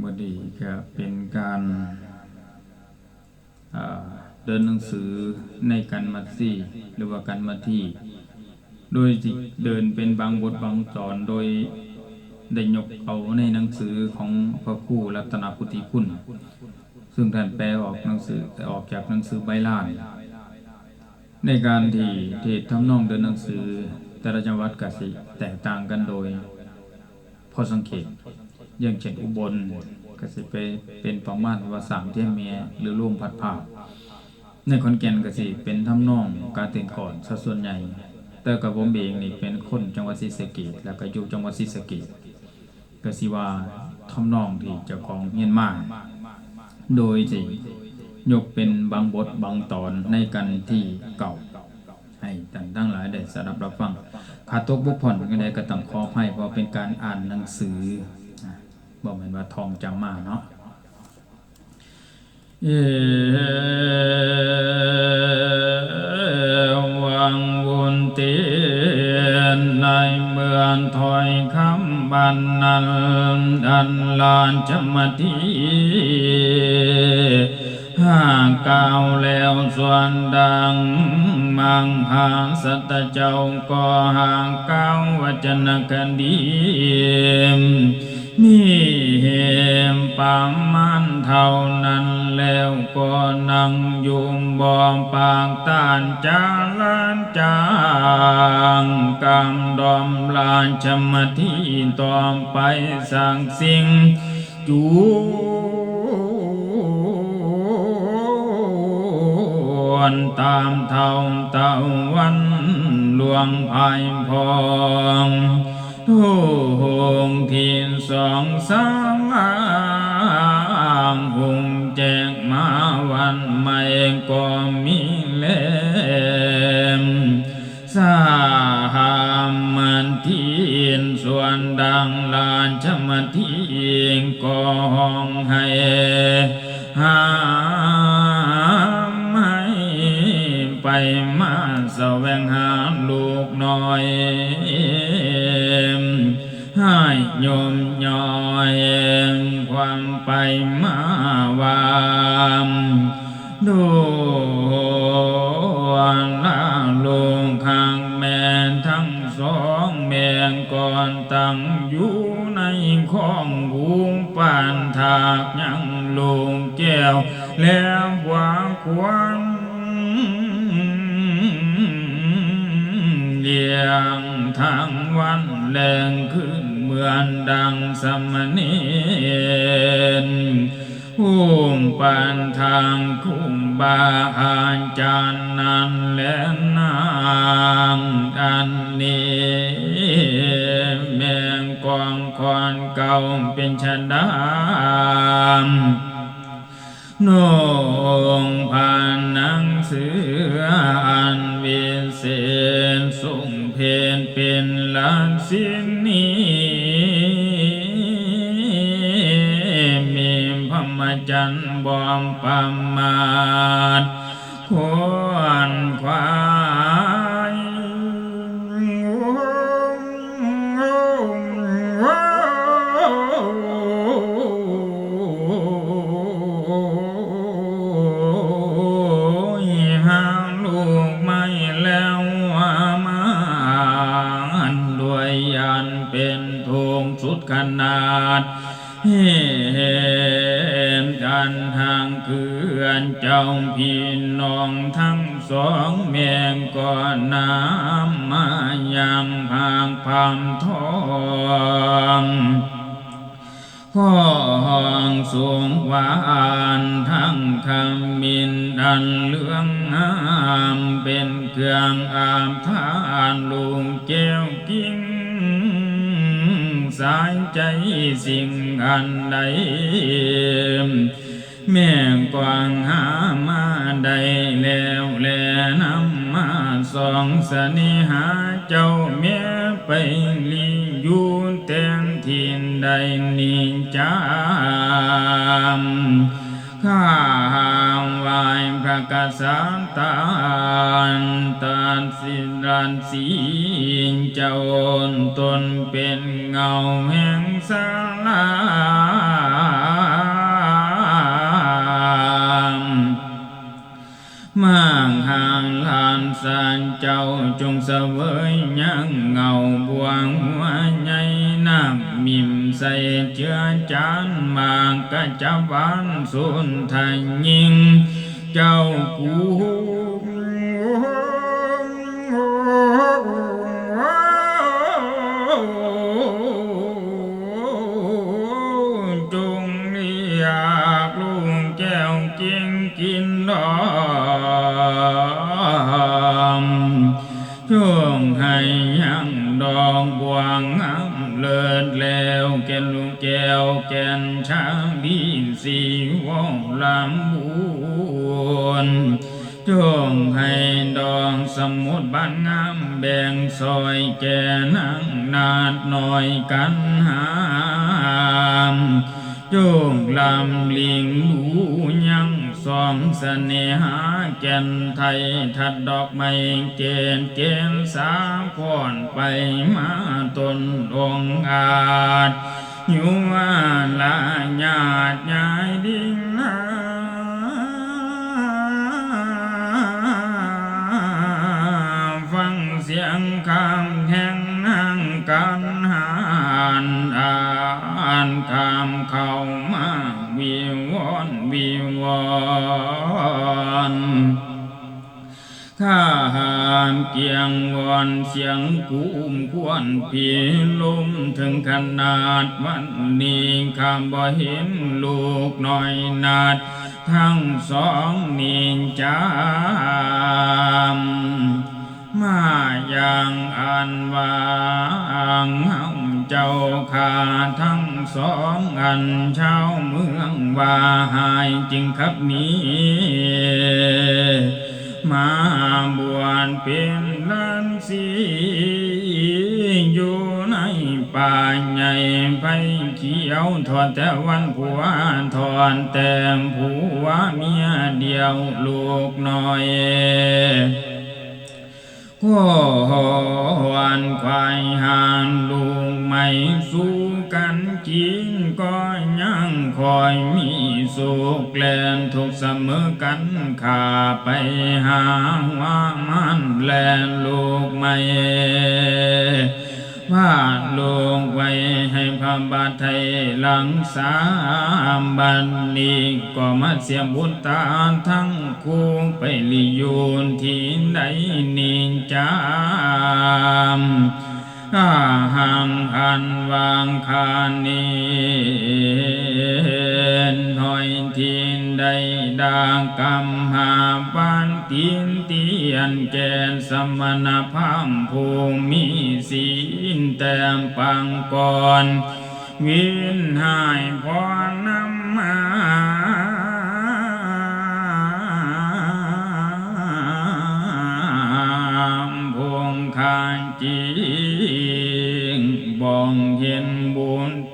มื่อดีก็เป็นการาเดินหนังสือในการมัดซี่หรือว่าการมัดที่โดยเดินเป็นบางบทบางตอนโดยได้ยกเอาในหนังสือของพระครูรัตนพุทธิคุณ ซึ่งท่านแปลออกหนังสือแต่ออกจากหนังสือใบลานในการที่เทศทำนองเดินหนังสือแต่ละจังหวัดกสิแตกต่างกันโดยพอสังเกต อย่างเช่นอุบลก็สิไปเป็นประมาณว่าสามเที่ยเมียหรือร่วมพัดผ่าในขอนแก่นก็สิเป็นทำนองการตื่นก่อนซะส่วนใหญ่แต่กับผมเองนี่เป็นคนจังหวัดศรีสะเกษแล้วก็อยู่จังหวัดศรีสะเกษก็สิว่าทำนองที่เจ้าของเฮียนมาโดยที่ยกเป็นบางบทบางตอนในกันที่เก่า ให้ท่านทั้งหลายได้สดับรับฟังขาดตกบกพร่องก็ได้ก็ต้องขออภัยเพราะเป็นการอ่านหนังสือ บอกเหมือนว่าทองจำมาเนาะเอวังบุญเตียนในเมืองถอยคำบันนันอันลานจมทีห้าก้าวแล้วส่วนดัง มังหาสัตเจ้าก็ห่างก้าววจนะกันดี มีเหมปามมันเท่านั้นแล้วก็นั่งยุมบอมปางตานจาลานจางกำดอมลานชมทีตอมไปสั่งสิ่งจูวันตามเท่าตะวันหลวงภายพอง ทุ่งทินสองสามอ่างหุงแจกมาวันใหม่ก็มีเล่มสาหามมันทีนส่วนดังลานชมทีงก็ห้องให้หาไม่ไปมาแสวงหาลูกน้อย ให้โยมย่อยความไปมาวามดูลาลงข้างแม่ทั้งสองแม่งก่อนตั้งอยู่ในข้องหูปานถากยังลงแก้ว แล้ววางขวางเลียงทางวันแรงขึ้น อนดังสมณีนหุ่มปานทางคุ้มบาอาจารย์นั้นและนางอันนี้แมงกองคอนเก่าเป็นชะดามนงผ่านหนังเสืออันวิเศษส่งเพนเป็นลานสินนี้ จันบอมประมาทควรควายหางลูกไม่แล้วว่ามันด้วยยันเป็นทงสุดขนาดเห็น กันทางเขื่อนเจ้าพี่น้องทั้งสองแม่ก่อนน้ำมายังพางพามทองห้องสูงหวานทั้งคำมินดันเลืองงามเป็นเครื่องอาบทานลุงแก้วกิ้งสายใจสิ่งอันใด แม่กวางหามาได้แล้วแลนำมาสองสนิหาเจ้าแม่ไปลีอยู่แต่งทินใดนิจามข้าวายพระกษาตานตานสิรันสีเจ้าตนเป็นเงาแห่งสาลา mang hàng lan sàn châu chung sơ với nhãn ngầu buồn hoa nhay nam mìm say chưa chán mạng cả cha bán xuân thành nhiên. Châu cũ ช่วงให้ยังดองบวงงามเลิศแล้วแก่นลูกแก้วแก่นช้างดีสีว่องลำบุญช่วงให้ดองสมุดบ้านงามแบ่งซอยแก่นางนาดหน่อยกันหามจงลำลิงดูยัง สองเสน่หาแก่นไทยทัดดอกไม้เกณฑ์เกณฑ์สามพอนไปมาตนองอาจอยู่ว่าละญาติยายดิ่งนาฟังเสียงคำแห่งนั่งกันหานอ่านคำเข้ามา วิววอนวิววอนข้าหามเกียงวอนเสียงกูมควรพีลมถึงขนาดวันนี้ข้ามบ่เห็นลูกน้อยนาด ทั้งสองนินจามมาอย่างอันวาง เจ้าขาทั้งสองอันชาวเมืองว่าหายจริงครับนี้มาบวชเป็นลันสีอยู่ในป่าใหญ่ไฟเขียวทอดแต่วันผัวทอนแต่ผัวเมียเดียวลูกน้อย ก็วันควายหานลูกไม่สู้กันกินก็ยังคอยมีสุขแลนทุกเสมอกันขาไปหาว่ามันแลนลูกไม่ วาลงไว้ให้พระบาทไทยหลังสามบันนี้ก็มาเสียบุญตาทั้งคู่ไปลิยูนที่ใดนินจามาหังอันวางคานีหอยทินใดดางกำหาปานตีนเตียนแกนสมณพามภูมิศีลแต้มปังก่อนวินหายพรนำมา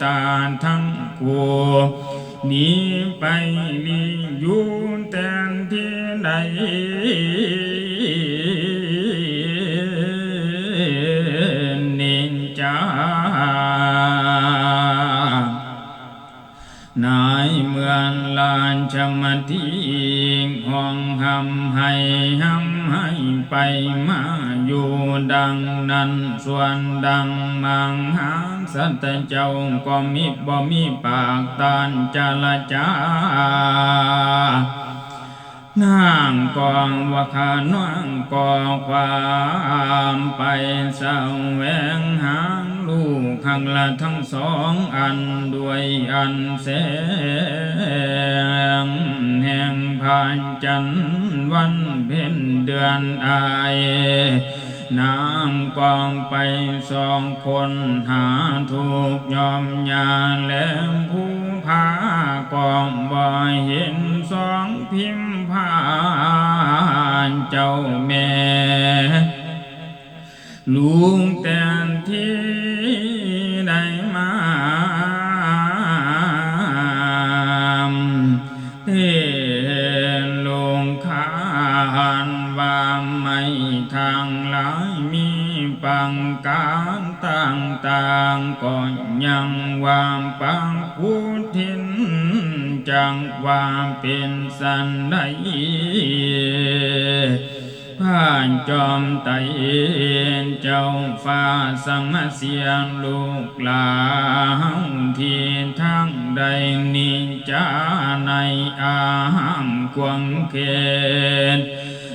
ตาทั้งกูหนีไปลีอยู่แต่นที่ใดนินจานายเมืองลานชมทีห้องหำให้หำให้ไปมา อยู่ดังนั้นส่วนดังมังหาสัตเจ้าก็มีบ่มีปากตานจลจา นางกองวาคาน้องกองความไปสาวแหวงหางลูกข้างละทั้งสองอันด้วยอันแสงแห่งผ่านจันทร์วันเพ็ญเดือนอายนางกองไปสองคนหาถูกยอมยาแหลมผู้ พากองบ่เห็นสองพิมพ์ผ่านเจ้าแม่ลุงแต่นที่ได้มาเทนลงคานว่าไม่ทางหลายมีปังการ ต่างๆก็ยังวามปังพุทินจังว่าเป็นสันไดผ่านจอมไตเจ้าฟ้าสังมาเสียงลูกหลานที่ทั้งใดนิจาในอามควงเขต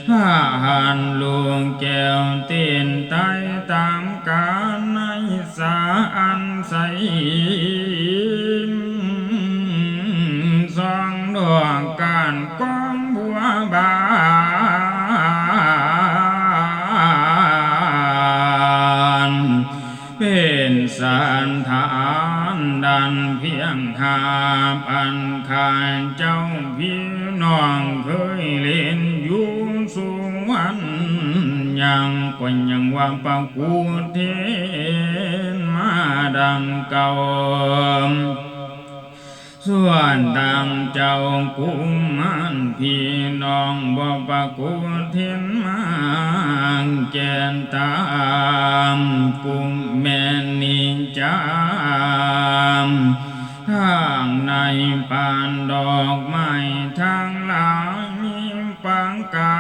ห้าหันลูกแก้วเตีนไตตามกา ลใสาอันใสสองดวงการกองบัวบานเป็นสันฐานดันเพียงหาปันคานเจ้าพี่น้องเคยเล่นอยู่สุวรรณยังก็ยังว่าปะกูเท ดังเก่าส่วนตามเจ้ากุมันพี่น้องบ่ปะกุเทนมังแกนตามกุมแม่นิจามทางในปานดอกไม้ทางหลังมีปังกา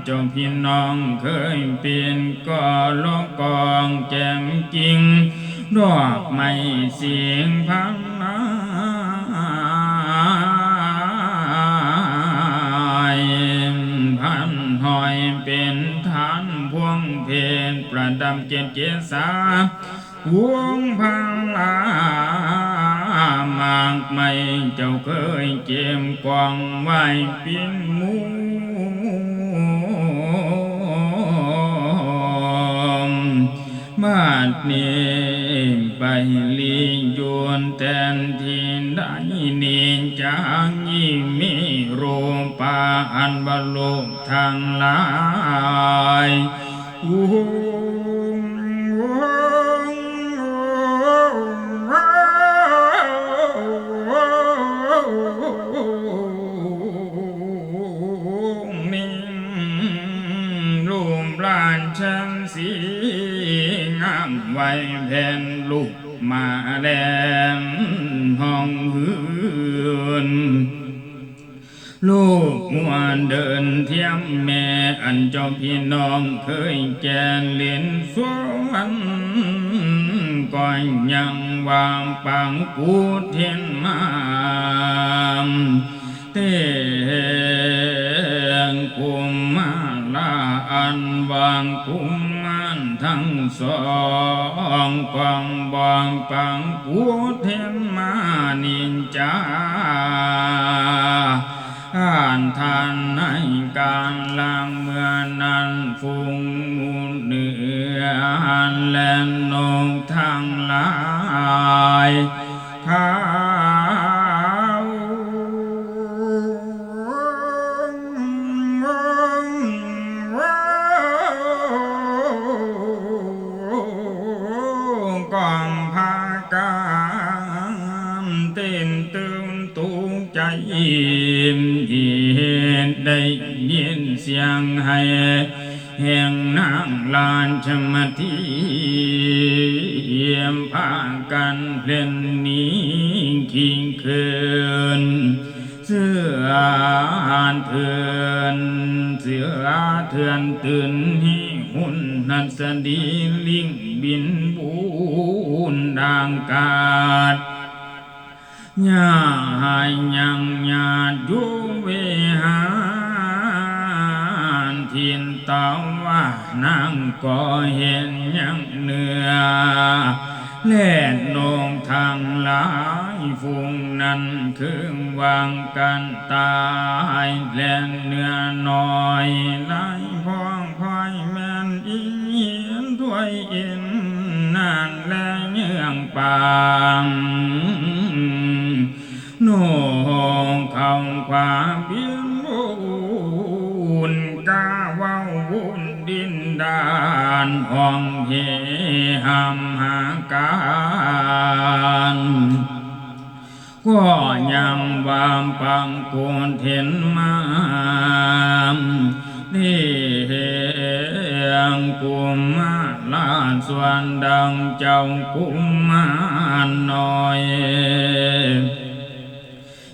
างๆอันเจ้าพี่น้องเคยเป็นก่อลกกองแจมกิ่งดอกไม้เสียงพันนาพันหอยเป็นฐานพวงเพนประดับเกศเกษาวงพังลามากไม่เจ้าเคยเก็บกองไว้ปินมูาดนี้ไปลียวนแทนที่ได้นินจางยิ่งมีรูปาอันบรรลุทางหลายอู้ มวนเดินเทียมแม่อันจ้าพี่น้องเคยแกนเลียนสวนก่อนยังวางปังกูเทียนมามเตงกุมมาลาอันวางกุมมันทั้งสองความบางปังกูเทียนมานินจา ข้านทานในการลางเมื่อนั้นฟุงมูลเหนือแลนนงทางหลายข้า ได้ยินเสียงให้แห่งนางลานชมาทีเยี่ยมพากันเพลนนี้คิงคืนเสืออานเถือนเสือเถือนตื่นให้หุ่นนันสดีลิงบินบูนดางกาด ญาหายังญาดูเวหานทินตาว่านางก็เห็นยังเนือแล่นนองทางหลายฟุงนั้นคือวางกันตายแล่นเนื้อน้อยไหลพองพอยแม่นอีเหียนถ้วยอ็นนานแลเยื่องปาง คำความเพียงบุญกาว่าวุนดินดานห้องเฮหำหาการก็ยังวามปังโกนเห็นมามนี่เฮียงกุมมาลาส่วนดังเจ้ากุมมารน้อยเห็นแม่มาอินดอย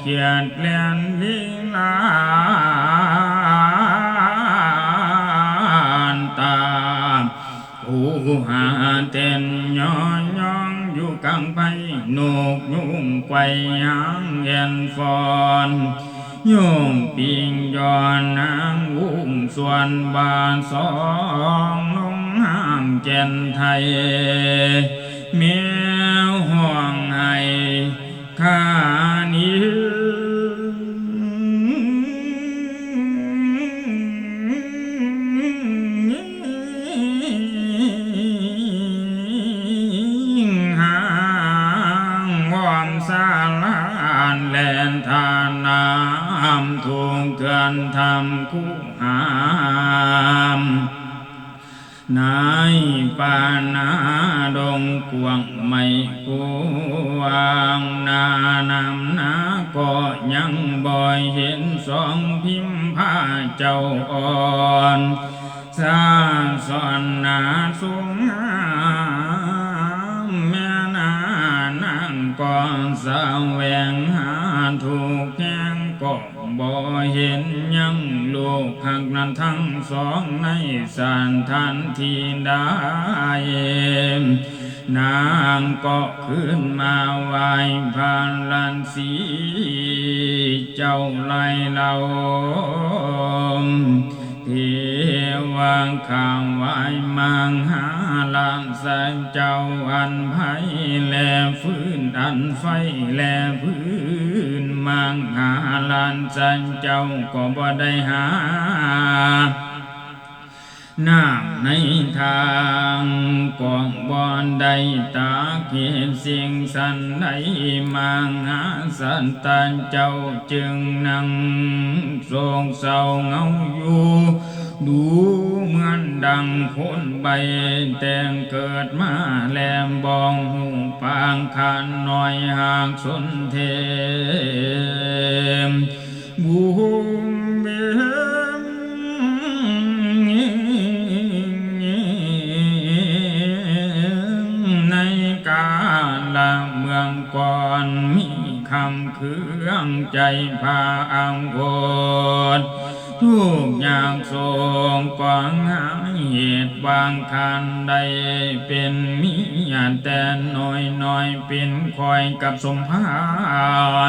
เขียดเลียนลีลาานตาผู้หาเต้นย้อนย้องอยู่กลางไปนกยุ่งไกวหางเย็นฟอนโยงปิงย้อนนางวุ้งส่วนบานสองลงห้ามแก่นไทยเมียวห่วงให้ข้านี้ นางก็ขึ้นมาไหวพานลันสีเจ้าไล่เราเทวังข้างไหวมังหาลานแสงเจ้าอันไผ่แลฟื้นอันไฟแลพื้นมังหาลานแสงเจ้าก็บ่ได้หา น้ำในทางกองบอนใดตาเขียนสิ่งสันใดมังหาสันตันเจ้าจึงนั่งทรงเศร้าเงาอยู่ดูเหมือนดังคนใบแต่งเกิดมาแหลมบองหูปางคันหน่อยหากสนเท กับสมภา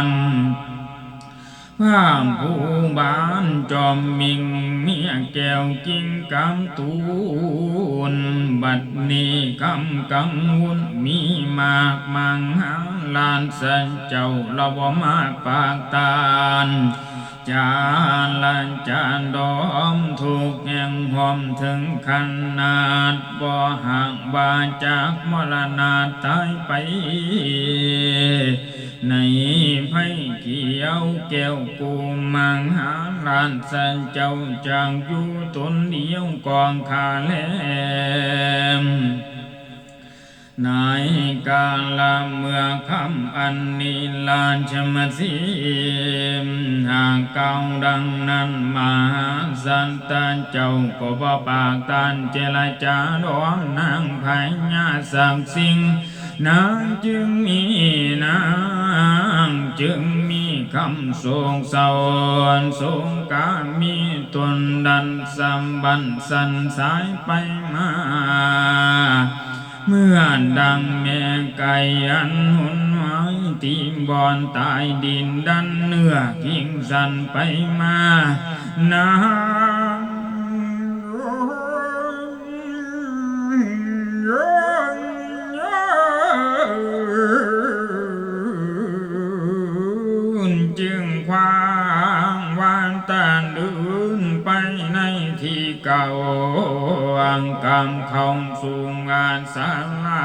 รพามผู้บานจอมมิงเมียแก้วกิ้งกำตูน บัดนี้กำกังวุนมีมากมังหาลานสันเจ้าละวมากปากตาล จานลันจานดอมถูกแห่งหอมถึงขนาดบ่ห่างบาจากมรณาตายไปในไผ่เขียวแก้วกูมังหาลานสันเจ้าจางอยู่ตนเดียวกองขาแลม ในกาลเมื่อคำอันนิลาชมสีหากเก่าดังนั้นมาสันตันเจ้าก็บ่ปากตันเจรจาดอนนางพญาสักสิ่งนางจึงมีนางจึงมีคำทรงสอนทรงการมีตนดันสัมบันสันสายไปมา เมื่อดังแม่ไก่อันหุนหายตีมบอนตายดินดันเนื้อกิ่งสันไปมานางจึงควางวานตานเดินไปในที่เก่าอังกำคอง สานศาลา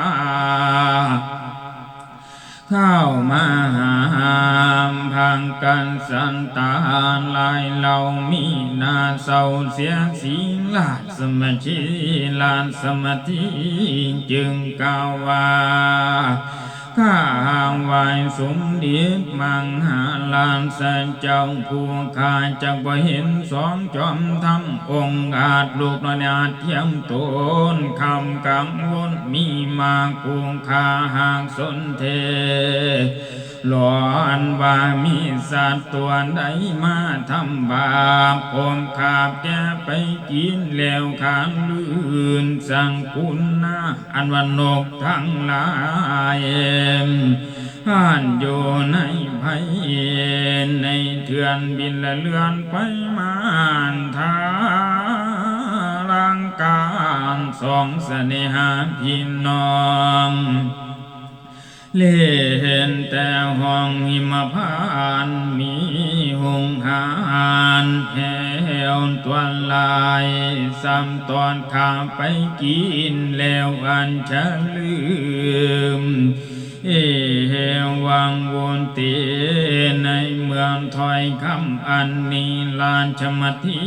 เข้ามาหามพังกันสันตานลายเรามีนาเศร้าเสียสีลาสมาธิลานสมาธิจึงกล่าวว่า ข้าไหวายสมเด็จมังหาลานแสนเจ้าผู้ข้าจักบ่เห็นสองจอมทำองค์อาจลูกนนาเทียมตนคำกังวลมีมาคุงคาหางสนเท หลอนว่ามีสัตว์ตัวใดมาทำบาปผมขาบแกไปกินแล้วขานลื่นสั่งคุณนะอันวันนกทั้งหลายอ่านอยู่ในภัยในเถื่อนบินและเลื่อนไปมานทาลังการสองเสน่หาพี่น้อง เล่นแต่ห้องหิมพานมีหงหานแหวตัวลายซ้ำตอนข้าไปกินแล้วอันจะลืม เอวังวนเตในเมืองถอยคำอันนี้ลานชมทิ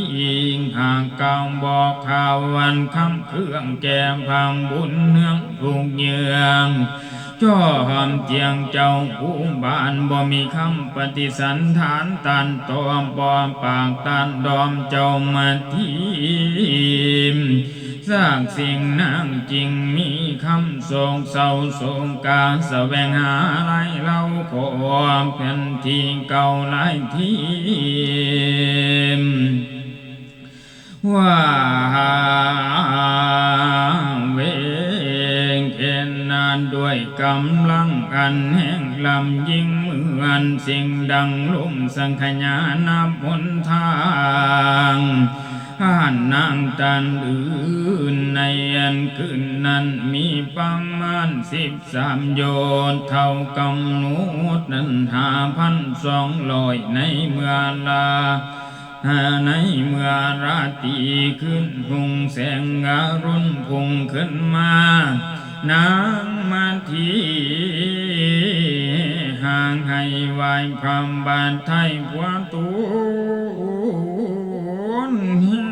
งห่างกาวบอกข่าววันคำเครื่องแก้มพังบุญเนืองุงเยือง จ้อหอมเจียงเจ้าผู้บ้านบ่มีคำปฏิสันฐานตันตอมปอมปากตันดอมเจ้ามาทีมสร้างสิ่งนั่งจริงมีคำทรงเศร้าทรงกาแสวงหาไรเราขอเป็นที่เก่าหลายทีมว่าานด้วยกำลังอันแห่งลำยิ่งเหมือนสิ่งดังลุ่มสังขยานับบนทางอ่านนางตันอื่นในอันคืนนั้นมีประมาณสิบสามโยนเท่ากำหนดนั้นหาพันสองร้อยในเมื่อลาในเมื่อราตีขึ้นพุงแสงอรุณพุงขึ้นมา นางมาทีห่างให้ไหวพรำบานไทยผัวตูนหิว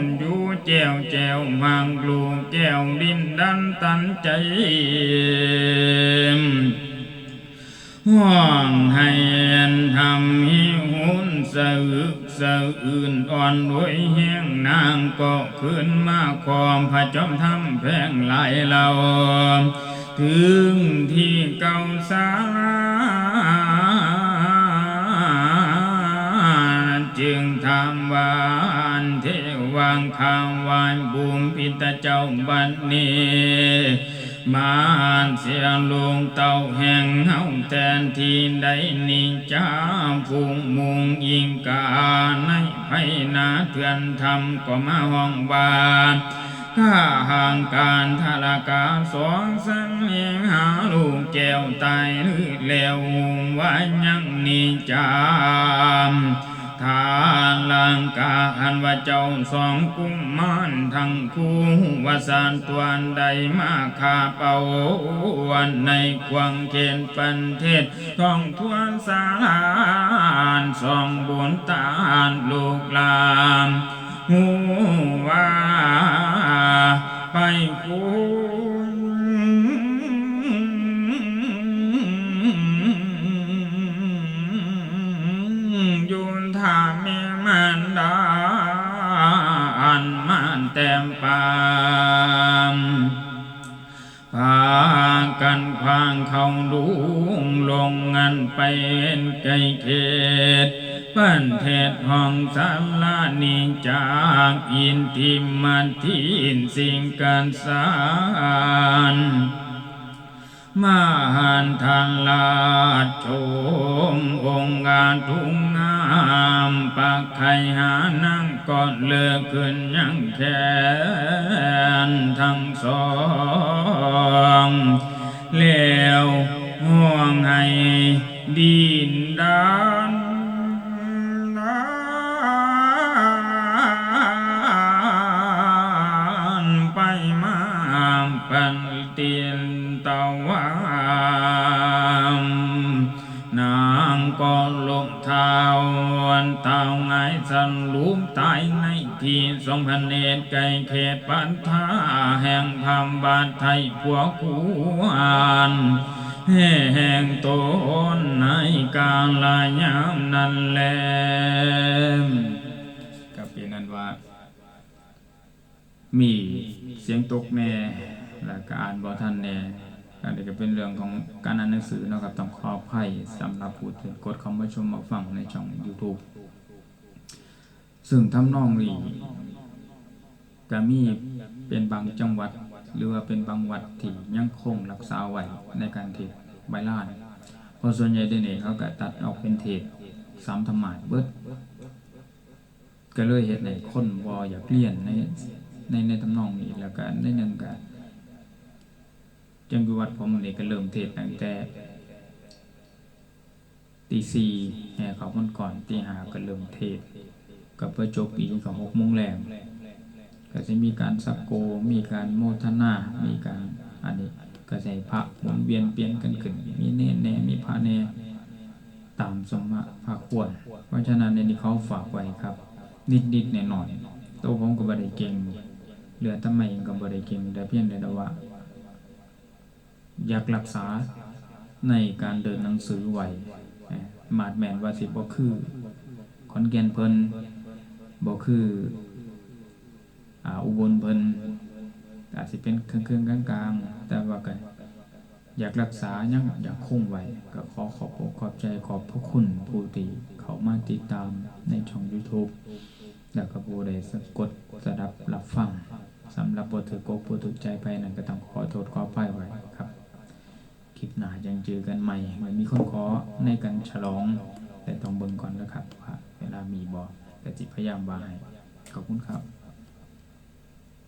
นอยู่แจวแจวมังกลูแก้วดินดันตันใจห้องให้ทำห้หุนสะอึก สะอื่นอ่อนด้วยแห้งนางก็ขึ้นมาคอมพระจอมทำแพงหลายเราถึงที่เก่าสาลาจึงทำวานเทวังคาววานบุมพิตาเจ้าบัดนี้ มานเสียงลงเต่าแห่งเฮาแทนที่ใดนิจาพุงมุงยิงกาในไพนาเถือนทำก็มาห้องบานข้าห่างการทารากาสองสังเองหาลูกแก้วตายหรือแล้วว่ายังนิจาม ทานลังกาอันว่าเจ้าสองกุมมารทั้งคู่ว่าสารตัวใดมาคาเป่าวันในควงเขนปันเทศท้องทวนสารสองบุญตานลูกลามหูว่าไปคุ แต้มปามพากันพางเขาดุงลงงานไปเอ็นไกเขตปั้นเทศห้องสาลานิจากอินทิมันทินสิ่งการสาร มหันทันลาชมองค์การทุงงามปักไขหานั่งก่อนเลิกขึ้นยังแขนทั้งสองแล้วห่วงให้ดินดาน ท้าวันเต่าไงสันลุมตายในที่สองพันเนตรไก่เขตปันธาแห่งพามบาทไทยพวกูอ่านแห่งตนในกาลยามนั้นแลก็เป็นนั้นว่า มีเสียงตกแน่และกานบ่ทันแน่ อันนี้ก็เป็นเรื่องของการอ่านหนังสือนะครับต้องขออภัยสำหรับผู้ที่กดเข้ามาชมมาฟังในช่อง YouTube ซึ่งทำนองนี้ก็มีเป็นบางจังหวัด หรือว่าเป็นบางวัดที่ยังคงรักษาไว้ในการเทศใบลานเพราะส่วนใหญ่เดี๋ยวนี้เขาก็ตัดออกเป็นเทศสามธรรมะเบิดก็เลยเฮ็ดให้คนบ่อยากเรียนในในในทำนองนี้แล้วก็ในหนึงก็ จังอยู่วัดผมนี่ก็เริ่มเทศตั้งแต่ตีสี่แห่เขามันก่อนตีห้าก็เริ่มเทศน์ก็ไปจบปีก็หกโมงแรงก็จะมีการสักโกมีการโมทนา มีการอันนี้ก็ใส่พระหมุนเวียนเปลี่ยนกันขึ้น มีเนตรแน่มีพระแน่ตามสมมาพระควร เพราะฉะนั้นในนี้เขาฝากไว้ครับ นิดนิดๆหน่อยหน่อยๆตัวผมก็บ่ได้เก่งเหลือทำไมเองก็บ่ได้เก่งแต่เพียงแต่ว่า อยากรักษาในการเดินหนังสือไหว้เอ่อมาดแมนว่าสิบ่คือขอนแก่นเพิ่นบ่คืออุบลเพิ่นอาจสิเป็นเครื่องๆกลางๆ แต่ว่าก็อยากรักษายังอยากคงไว้ก็ขอขอบอกขอบใจขอบพระคุณผู้ที่เขามาติดตามในช่อง YouTube แล้วก็ผู้ใดสะกดสดับรับฟังสำหรับบทถือกกผู้ถูกใจไปนั่นก็ต้องขอโทษขออภัยไว้ครับ ลิปหน้าจังเจอกันใหม่เหมือนมีคนขอในการฉลอง แต่ต้องเบิ่งก่อนนะครับว่าเวลามีบอแต่จิพยายามบายขอบคุณครับ